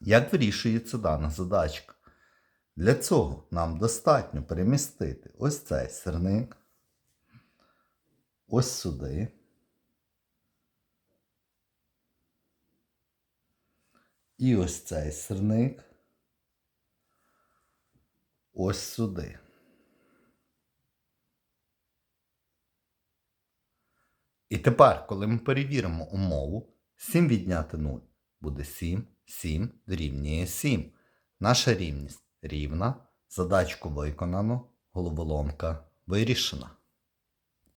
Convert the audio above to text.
Як вирішується дана задачка? Для цього нам достатньо перемістити ось цей сирник, ось сюди. І ось цей сирник ось сюди. І тепер, коли ми перевіримо умову, 7 відняти 0 буде 7, 7 дорівнює 7. Наша рівність рівна, задачку виконано, головоломка вирішена.